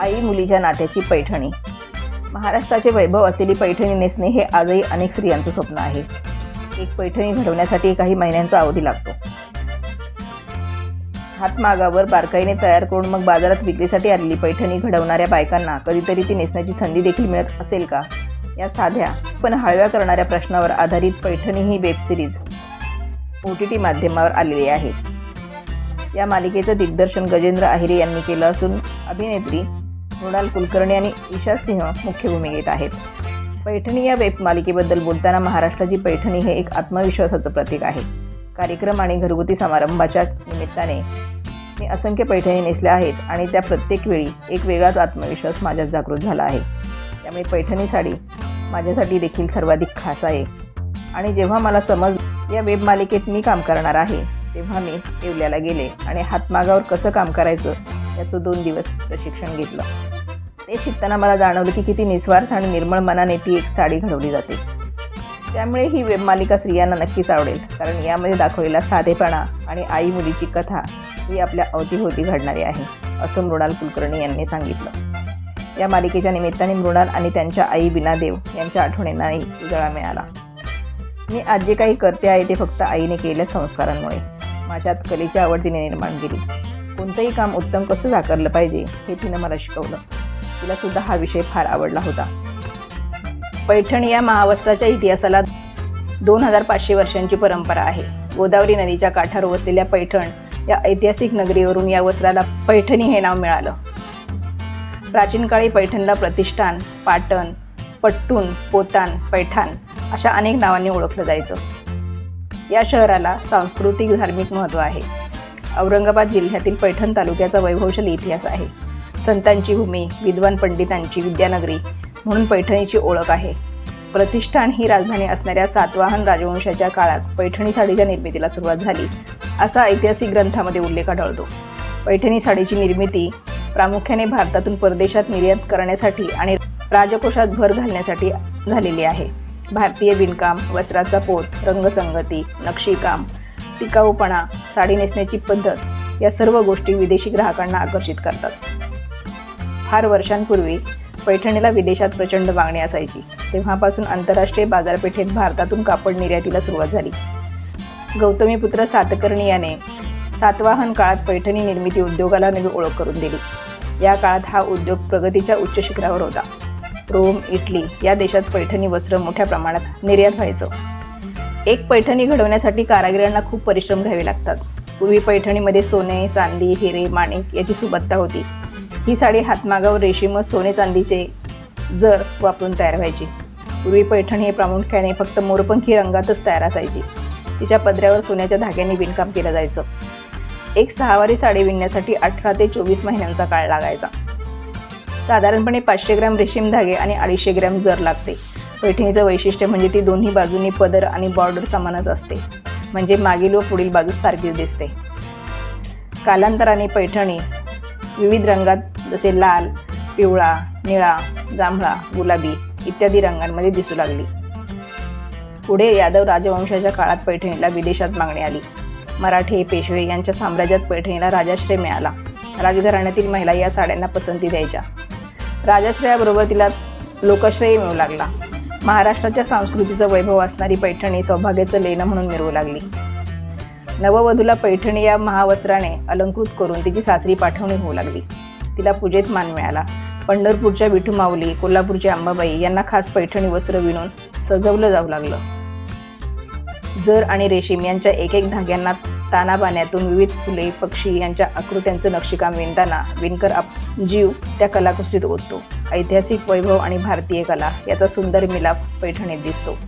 आई मुलीच्या नात्याची पैठणी. महाराष्ट्राचे वैभव असलेली पैठणी नेसणे हे आजही अनेक स्त्रियांचं स्वप्न आहे. एक पैठणी घडवण्यासाठी काही महिन्यांचा अवधी लागतो. हातमागावर बारकाईने तयार करून मग बाजारात विक्रीसाठी आलेली पैठणी घडवणाऱ्या बायकांना कधीतरी ती नेसण्याची संधी देखील मिळत असेल का? या साध्या पण हळव्या करणाऱ्या प्रश्नावर आधारित पैठणी ही web series O T T माध्यमावर आलेली आहे. या मालिकेचं दिग्दर्शन गजेंद्र आहिरे यांनी केलं असून अभिनेत्री मृणाल कुलकर्णी आणि ईशा सिंह मुख्य भूमिकेत आहेत. पैठणी या वेब मालिकेबद्दल बोलताना महाराष्ट्राची पैठणी हे एक आत्मविश्वासाचं प्रतीक आहे. कार्यक्रम आणि घरगुती समारंभाच्या निमित्ताने मी असंख्य पैठणी नेसल्या आहेत आणि त्या प्रत्येक वेळी एक वेगळाच आत्मविश्वास माझ्यात जागृत झाला आहे. त्यामुळे पैठणी साडी माझ्यासाठी देखील सर्वाधिक खास आहे. आणि जेव्हा मला समज या वेब मालिकेत मी काम करणार आहे तेव्हा मी येवल्याला गेले आणि हातमागावर कसं काम करायचं याचं दोन दिवस प्रशिक्षण घेतलं. ते शिकताना मला जाणवलं की किती निस्वार्थ आणि निर्मळ मनाने ती एक साडी घडवली जाते. त्यामुळे ही वेब मालिका स्त्रियांना नक्कीच आवडेल कारण यामध्ये दाखवलेला साधेपणा आणि आई मुलीची कथा ही आपल्या अवतीभोवती घडणारी आहे असं मृणाल कुलकर्णी यांनी सांगितलं. या मालिकेच्या निमित्ताने मृणाल आणि त्यांच्या आई बिनादेव यांच्या आठवणींनाही उजाळा मिळाला. मी आज जे काही करते आहे ते फक्त आईने केलेल्या संस्कारांमुळे. माझ्यात कलेची आवड तिने निर्माण केली. कोणतंही काम उत्तम कसं साकारलं पाहिजे हे तिनं मला शिकवलं. तिला सुद्धा हा विषय फार आवडला होता. पैठण या महावस्त्राच्या इतिहासाला दोन हजार पाचशे वर्षांची परंपरा आहे. गोदावरी नदीच्या काठावर वसलेल्या पैठण या ऐतिहासिक नगरीवरून या वस्त्राला पैठणी हे नाव मिळालं. प्राचीन काळी पैठणला प्रतिष्ठान पाटण पट्टून पोतान पैठाण अशा अनेक नावांनी ओळखलं जायचं. या शहराला सांस्कृतिक धार्मिक महत्त्व आहे. औरंगाबाद जिल्ह्यातील पैठण तालुक्याचा वैभवशाली इतिहास आहे. संतांची भूमी विद्वान पंडितांची विद्यानगरी म्हणून पैठणीची ओळख आहे. प्रतिष्ठान ही राजधानी असणाऱ्या सातवाहन राजवंशाच्या काळात पैठणी साडीच्या निर्मितीला सुरुवात झाली असा ऐतिहासिक ग्रंथामध्ये उल्लेख आढळतो. पैठणी साडीची निर्मिती प्रामुख्याने भारतातून परदेशात निर्यात करण्यासाठी आणि राजकोषात भर घालण्यासाठी झालेली आहे. भारतीय विणकाम वस्त्राचा पोत रंगसंगती नक्षीकाम टिकाऊपणा साडी नेसण्याची पद्धत या सर्व गोष्टी विदेशी ग्राहकांना आकर्षित करतात. फार वर्षांपूर्वी पैठणीला विदेशात प्रचंड मागणी असायची. तेव्हापासून आंतरराष्ट्रीय बाजारपेठेत भारतातून कापड निर्यातीला सुरुवात झाली. गौतमीपुत्र सातकर्णी याने सातवाहन काळात पैठणी निर्मिती उद्योगाला नवी ओळख करून दिली. या काळात हा उद्योग प्रगतीच्या उच्च शिखरावर होता. रोम इटली या देशात पैठणी वस्त्र मोठ्या प्रमाणात निर्यात व्हायचं. एक पैठणी घडवण्यासाठी कारागिरांना खूप परिश्रम घ्यावे लागतात. पूर्वी पैठणीमध्ये सोने चांदी हिरे माणिक याची सुबत्ता होती. ही साडी हातमागावर रेशीम व सोने चांदीचे जर वापरून तयार व्हायची. पूर्वी पैठणी हे प्रामुख्याने फक्त मोरपंखी रंगातच तयार असायची. तिच्या पदऱ्यावर सोन्याच्या धाग्यांनी विणकाम केलं जायचं. एक सहावारी साडी विणण्यासाठी अठरा ते चोवीस महिन्यांचा काळ लागायचा. साधारणपणे पाचशे ग्रॅम रेशीम धागे आणि अडीचशे ग्रॅम जर लागते. पैठणीचं वैशिष्ट्य म्हणजे ती दोन्ही बाजूंनी पदर आणि बॉर्डर समानच असते. म्हणजे मागील व पुढील बाजू सारखीच दिसते. कालांतराने पैठणी विविध रंगात जसे लाल पिवळा निळा जांभळा गुलाबी इत्यादी रंगांमध्ये दिसू लागली. पुढे यादव राजवंशाच्या काळात पैठणीला विदेशात मागणी आली. मराठे पेशवे यांच्या साम्राज्यात पैठणीला राजाश्रय मिळाला. राजघराण्यातील महिला या साड्यांना पसंती द्यायच्या. राजाश्रयाबरोबर तिला लोकश्रय मिळू लागला. महाराष्ट्राच्या संस्कृतीचं वैभव असणारी पैठणी सौभाग्याचं लेणं म्हणून मिळवू लागली. नववधूला पैठणी या महावस्त्राने अलंकृत करून तिची सासरी पाठवणी होऊ लागली. तिला पूजेत मान मिळाला. पंढरपूरच्या विठू माऊली कोल्हापूरची अंबाबाई यांना खास पैठणी वस्त्र विणून सजवलं जाऊ लागलं. जर आणि रेशीम यांच्या एक एक धाग्यांना तानाबाण्यातून विविध फुले पक्षी यांच्या आकृत्यांचं नक्षीकाम विणताना विणकर आप जीव त्या कलाकुसरीत ओततो. ऐतिहासिक वैभव आणि भारतीय कला याचा सुंदर मिलाप पैठणीत दिसतो.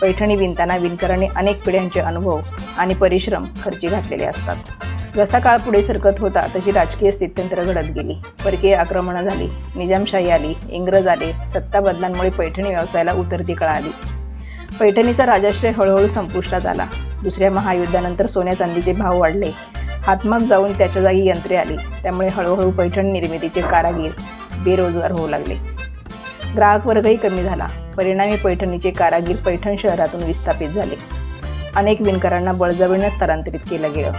पैठणी विणताना विणकरांनी अनेक पिढ्यांचे अनुभव आणि परिश्रम खर्ची घातलेले असतात. जसा काळ पुढे सरकत होता तशी राजकीय स्थित्यंतर घडत गेली. परकीय आक्रमणं झाली निजामशाही आली इंग्रज आले सत्ता बदलांमुळे पैठणी व्यवसायाला उतरती कळा आली पैठणीचा राजाश्रय हळूहळू संपुष्टात आला. दुसऱ्या महायुद्धानंतर सोन्या चांदीचे भाव वाढले. हातमाग जाऊन त्याच्या जागी यंत्रे आली. त्यामुळे हळूहळू पैठण निर्मितीचे कारागीर बेरोजगार होऊ लागले. ग्राहक वर्गही कमी झाला. परिणामी पैठणीचे कारागीर पैठण शहरातून विस्थापित झाले. अनेक विणकरांना बळजबरीनं स्थलांतरित केलं गेलं.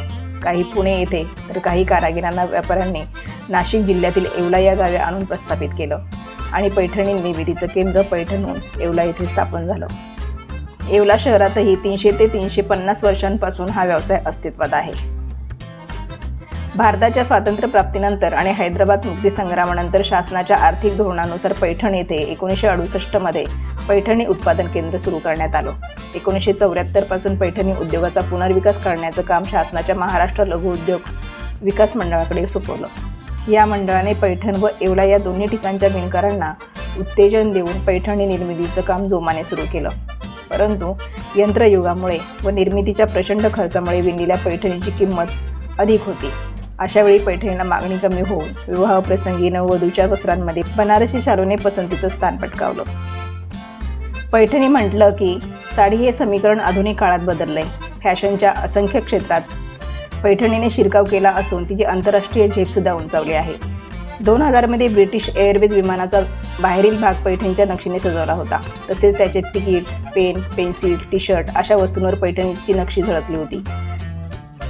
काही पुणे येथे तर काही कारागिरांना व्यापाऱ्यांनी नाशिक जिल्ह्यातील येवला या गावे आणून प्रस्थापित केलं आणि पैठणी निर्मितीचं केंद्र पैठणहून येवला येथे स्थापन झालं. येवला शहरातही तीनशे ते तीनशे पन्नास वर्षांपासून हा व्यवसाय अस्तित्वात आहे. भारताच्या स्वातंत्र्यप्राप्तीनंतर आणि हैदराबाद मुक्तीसंग्रामानंतर शासनाच्या आर्थिक धोरणानुसार पैठण येथे एकोणीसशे अडुसष्टमध्ये पैठणी उत्पादन केंद्र सुरू करण्यात आलं. एकोणीसशे चौऱ्याहत्तरपासून पैठणी उद्योगाचा पुनर्विकास करण्याचं काम शासनाच्या महाराष्ट्र लघुउद्योग विकास मंडळाकडे सोपवलं. या मंडळाने पैठण व येवला या दोन्ही ठिकाणच्या विणकरांना उत्तेजन देऊन पैठणी निर्मितीचं काम जोमाने सुरू केलं. परंतु यंत्रयुगामुळे व निर्मितीच्या प्रचंड खर्चामुळे विणलेल्या पैठणीची किंमत अधिक होती. अशावेळी पैठणीला मागणी कमी होऊन विवाह प्रसंगी नववधूच्या वस्त्रांमध्ये बनारसी शालूने पसंतीचं स्थान पटकावलं. पैठणी म्हटलं की साडी हे समीकरण आधुनिक काळात बदललंय. फॅशनच्या असंख्य क्षेत्रात पैठणीने शिरकाव केला असून तिची आंतरराष्ट्रीय झेपसुद्धा उंचावली आहे. दोन हजारमध्ये ब्रिटिश एअरवेज विमानाचा बाहेरील भाग पैठणीच्या नक्षीने सजवला होता. तसेच त्याचे ticket pen pencil T shirt अशा वस्तूंवर पैठणीची नक्षी झळकली होती.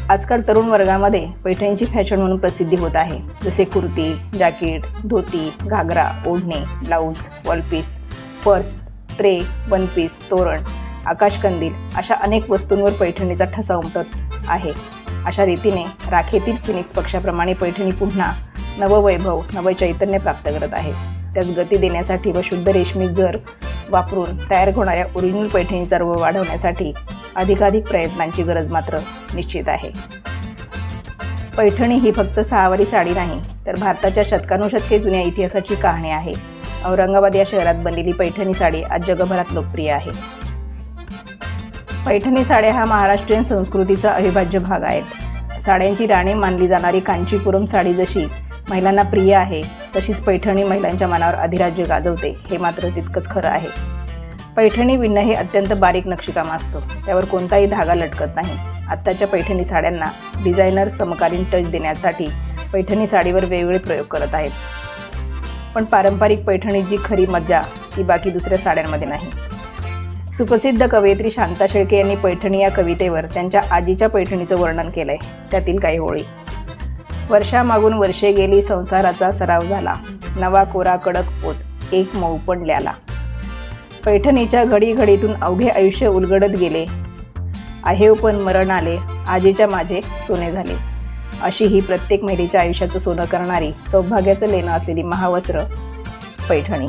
आजकाल तरुण वर्गामध्ये पैठणीची फॅशन म्हणून प्रसिद्धी होत आहे. जसे कुर्ती जॅकेट धोती घागरा ओढणे blouse wall piece purse tray one piece तोरण आकाशकंदील अशा अनेक वस्तूंवर पैठणीचा ठसा उमटत आहे. अशा रीतीने राखेतील फिनिक्स पक्षाप्रमाणे पैठणी पुन्हा नववैभव नवचैतन्य प्राप्त करत आहे. त्यास गती देण्यासाठी व शुद्ध रेशमी जर वापरून तयार होणाऱ्या ओरिजिनल पैठणीचा रव वाढवण्यासाठी अधिकाधिक प्रयत्नांची गरज मात्र निश्चित आहे. पैठणी ही फक्त सहावारी साडी नाही तर भारताच्या शतकानुशतके जुन्या इतिहासाची कहाणी आहे. औरंगाबाद या शहरात बनलेली पैठणी साडी आज जगभरात लोकप्रिय आहे. पैठणी साड्या हा महाराष्ट्रीयन संस्कृतीचा अविभाज्य भाग आहेत. साड्यांची राणी मानली जाणारी कांचीपुरम साडी जशी महिलांना प्रिय आहे तशीच पैठणी महिलांच्या मनावर अधिराज्य गाजवते हे मात्र तितकंच खरं आहे. पैठणी विणणं हे अत्यंत बारीक नक्षीकाम असतं. त्यावर कोणताही धागा लटकत नाही. आत्ताच्या पैठणी साड्यांना डिझायनर समकालीन टच देण्यासाठी पैठणी साडीवर वेगवेगळे प्रयोग करत आहेत. पण पारंपरिक पैठणी जी खरी मज्जा ती बाकी दुसऱ्या साड्यांमध्ये नाही. सुप्रसिद्ध कवयित्री शांता शेळके यांनी पैठणी या कवितेवर त्यांच्या आजीच्या पैठणीचं वर्णन केलंय. त्यातील काही होळी वर्षामागून वर्षे गेली संसाराचा सराव झाला. नवा कोरा कडक पोत एक मऊ पण ल्याला. पैठणीच्या घडी घडीतून अवघे आयुष्य उलगडत गेले. आहेव पण मरण आले आजीच्या माझे सोने झाले. अशी ही प्रत्येक महिलेच्या आयुष्याचं सोनं करणारी सौभाग्याचं लेणं असलेली महावस्त्र पैठणी.